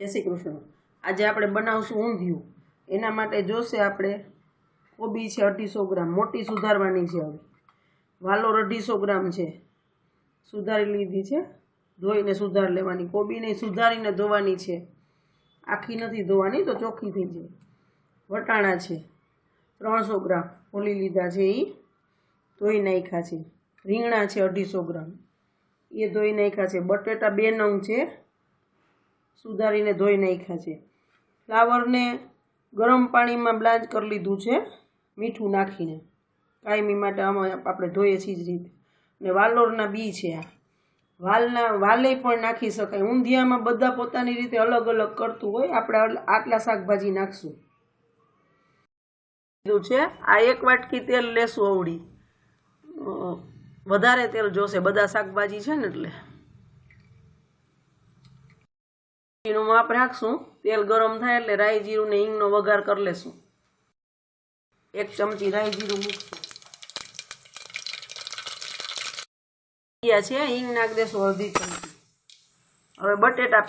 જય શ્રી કૃષ્ણ. આજે આપણે બનાવશું ઊંધિયું. એના માટે જોશે આપણે કોબી છે અઢીસો ગ્રામ, મોટી સુધારવાની છે હવે. વાલોર અઢીસો ગ્રામ છે. સુધારી લીધી છે. ધોઈને સુધાર લેવાની. કોબીને સુધારીને ધોવાની છે. આખી નથી ધોવાની તો ચોખ્ખી થઈ જાય. વટાણા છે. ત્રણસો ગ્રામ ઓલી લીધા છે એ ધોઈ નાખ્યા છે. રીંગણા છે અઢીસો ગ્રામ. એ ધોઈ નાખ્યા છે. બટેટા બે નંગ છે. સુધારીને ધોઈ નાખ્યા છે. ફ્લાવરને ગરમ પાણીમાં બ્લાન્ચ કરી લીધું છે મીઠું નાખીને. કાયમી માટે આમાં આપણે ધોઈએ છીએ જ રીતે. ને વાલોરના બી છે આ. વાલના, વાલે પણ નાખી શકાય. ઊંધિયામાં બધા પોતાની રીતે અલગ અલગ કરતું હોય, આપણે આટલા શાકભાજી નાખશું. લીધું છે. આ એક વાટકી તેલ લેશું અવડી વધારે તેલ જોશે. બધા શાકભાજી છે ને એટલે. નું માપ રાખશું. તેલ ગરમ થાય એટલે રાઈ જીરું ને હિંગનો વઘાર કરી લેશું. એક ચમચી રાઈ જીરું મૂકશું. છે, હિંગ નાખી દેશું અડધી ચમચી. હવે બટેટા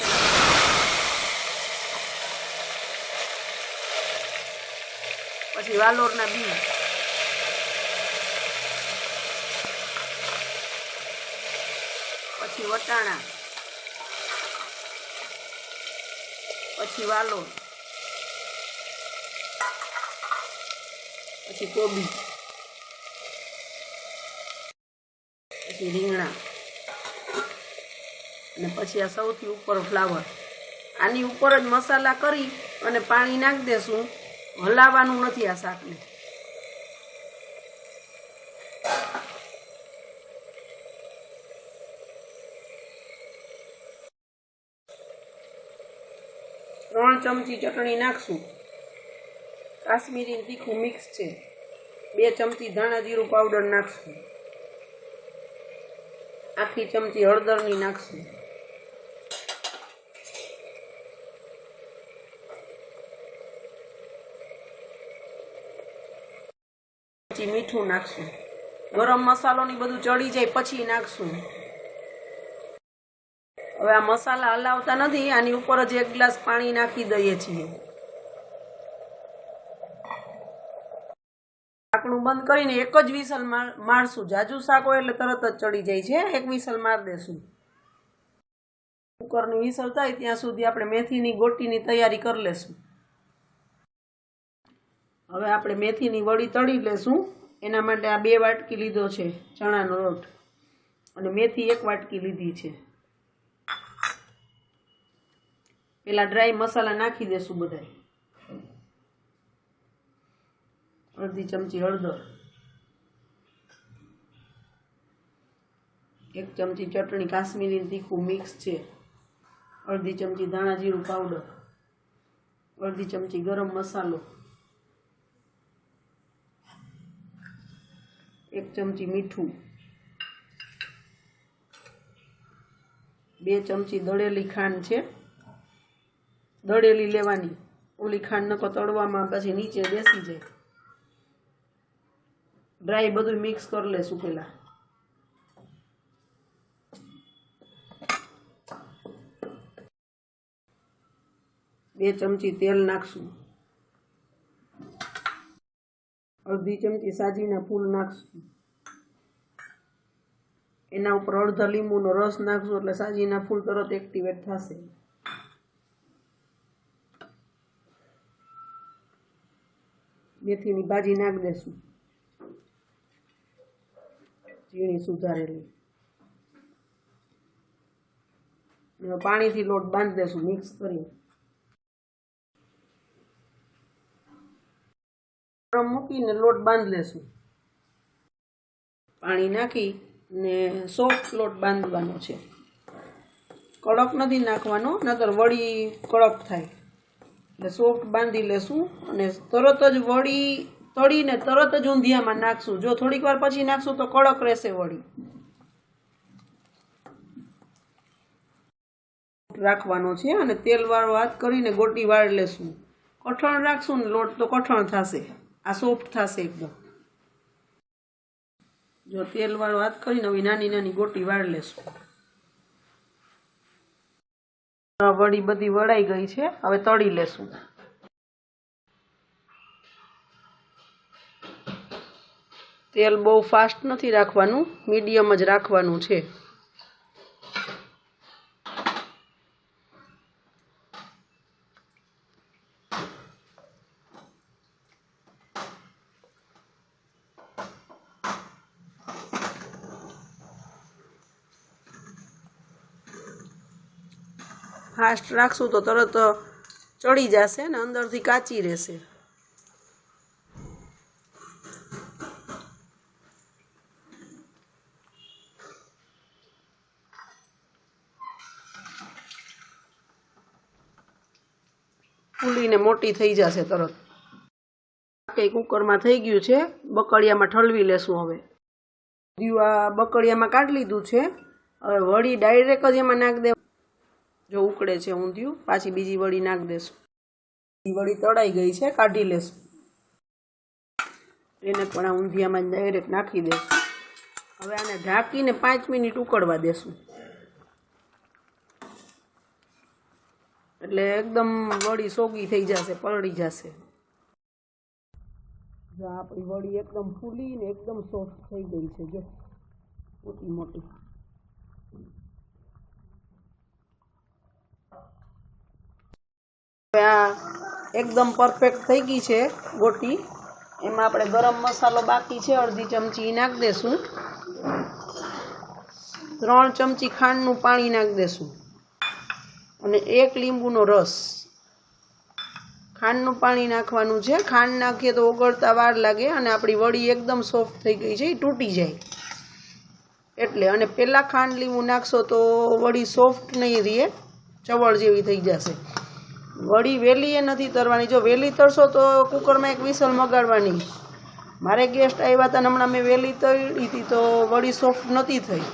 પછી વાલોરના બી પછી વટાણા. પછી વાલો. પછી કોબી. પછી રીંગણા. અને પછી આ સૌથી ઉપર ફ્લાવર આની ઉપર જ મસાલા કરી અને પાણી નાખી દેશું. હલાવવાનું નથી આ શાકને. ત્રણ ચમચી ચટણી નાખશું. કાશ્મીરી તીખું મિક્સ છે. બે ચમચી ધાણા જીરું પાવડર નાખશું. આખી ચમચી હળદરની નાખશું. મીઠું નાખશું. ગરમ મસાલો ની બધું ચડી જાય પછી નાખશું. હવે આ મસાલા હલાવતા નથી, આની ઉપર જ એક ગ્લાસ પાણી નાખી દઈએ છીએ. ઢાંકણું બંધ કરીને એક જ વિસલ માર- મારશું. જાજુ શાક હોય એટલે તરત જ ચડી જાય છે. એક વિસલ માર દેશું. કુકરની વિસલ થાય ત્યાં સુધી આપણે મેથીની ગોટીની તૈયારી કરી લેશું. હવે આપણે મેથીની વડી તળી લેશું. એના માટે આ બે વાટકી લીધો છે ચણાનો લોટ. અને મેથી એક વાટકી લીધી છે. પેલા ડ્રાય મસાલા નાખી દેશું બધા અડધી ચમચી હળદર. એક ચમચી ચટણી કાશ્મીરી તીખું મિક્સ છે. અડધી ચમચી ધાણા જીરું પાવડર અડધી ચમચી ગરમ મસાલો. એક ચમચી મીઠું. બે ચમચી દળેલી ખાંડ છે. દળેલી લેવાની. ઓલી ખાંડ નકો તળવામાં, પછી નીચે બેસી જાય. ડ્રાય બધું મિક્સ કરી લે સુકેલા. બે ચમચી તેલ નાખશું. અડધી ચમચી સાજીના ફૂલ નાખશું. એના ઉપર અડધા લીંબુનો રસ નાખશું, એટલે સાજીના ફૂલ તરત એક્ટિવેટ થશે. મેથીની ભાજી નાખી દેશું. ઝીણી સુધારેલી. પાણીથી લોટ બાંધી દેશું, મિક્સ કરી ગરમ મૂકીને લોટ બાંધી લેશું. પાણી નાખી ને સોફ્ટ લોટ બાંધવાનો છે. કડક નથી નાખવાનો નતર વળી કડક થાય. એટલે સોફ્ટ બાંધી લેશું અને તરત જ વળી તળીને તરત જ ઊંધિયામાં નાખશું. જો થોડીક વાર પછી નાખશું તો કડક રહેશે વળી. રાખવાનો છે અને તેલવાળો હાથ કરીને ગોટી વાળ લેશું. કઠણ રાખશું ને લોટ તો કઠણ થશે. આ સોફ્ટ થશે એકદમ. જો તેલવાળો હાથ કરીને હવે નાની નાની ગોટી વાળ લેશું. વડી બધી વળાઈ ગઈ છે. હવે તળી લેશું. તેલ બહુ ફાસ્ટ નથી રાખવાનું મીડિયમ જ રાખવાનું છે. ફાસ્ટ રાખશું તો તરત ચડી જશે ને અંદરથી કાચી રહેશે. ફૂલીને મોટી થઈ જશે તરત. કંઈ કુકરમાં થઈ ગયું છે બકડિયામાં ઠલવી લેશું હવે. દીવા બકડિયામાં કાઢી લીધું છે, હવે વળી ડાયરેક્ટ જ એમાં નાખ દે જો ઉકળે છે ઊંધિયું, પાછી બીજી વળી નાખ દેશું. બીજી વળી તળાઈ ગઈ છે, કાઢી લેશું. એને પણ આ ઊંધિયામાં ડાયરેક્ટ નાખી દેશું. હવે આને ઢાંકીને પાંચ મિનિટ ઉકળવા દેશું. એટલે એકદમ વળી સોગી થઈ જશે, પલળી જશે. જો આપણી વળી એકદમ ફૂલી ને એકદમ સોફ્ટ થઈ ગઈ છે, જો. મોટી મોટી. આ એકદમ પરફેક્ટ થઈ ગઈ છે ગોટી. એમાં આપણે ગરમ મસાલો બાકી છે, અડધી ચમચી નાખી દેશું. ત્રણ ચમચી ખાંડનું પાણી નાખી દેશું. અને એક લીંબુનો રસ. ખાંડનું પાણી નાખવાનું છે. ખાંડ નાખીએ તો ઓગળતા વાર લાગે અને આપણી વડી એકદમ સોફ્ટ થઈ ગઈ છે એ તૂટી જાય. એટલે, અને પહેલાં ખાંડ લીંબુ નાખશો તો વડી સોફ્ટ નહીં રહે, ચવળ જેવી થઈ જશે. વડી વહેલી એ નથી તરવાની. જો વહેલી તરશો તો કુકરમાં એક વિસલ મગાડવાની. મારે ગેસ્ટ આવ્યા હતા હમણાં મેં વહેલી તળી હતી તો વડી સોફ્ટ નથી થઈ.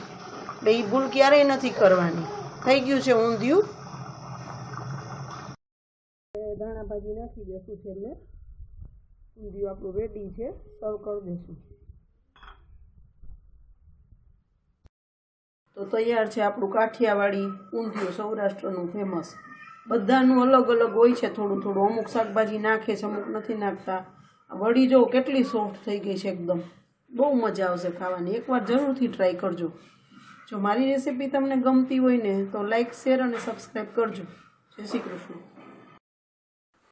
એટલે એ ભૂલ ક્યારેય નથી કરવાની. થઈ ગયું છે ઊંધિયું. ધાણા ભાજી નાખી દેશું છેલ્લે. ઊંધિયું આપણું રેડી છે. સર્વ કરી દેશું. તો તૈયાર છે આપણું કાઠિયાવાડી ઊંધિયું સૌરાષ્ટ્રનું ફેમસ બધાનું અલગ અલગ હોય છે થોડું થોડું. અમુક શાકભાજી નાખે છે, અમુક નથી નાખતા. વળી જો કેટલી સોફ્ટ થઈ ગઈ છે એકદમ. બહુ મજા આવશે ખાવાની. એકવાર જરૂરથી ટ્રાય કરજો. જો મારી રેસીપી તમને ગમતી હોય ને, તો લાઈક શેર અને સબસ્ક્રાઈબ કરજો. જય શ્રી કૃષ્ણ.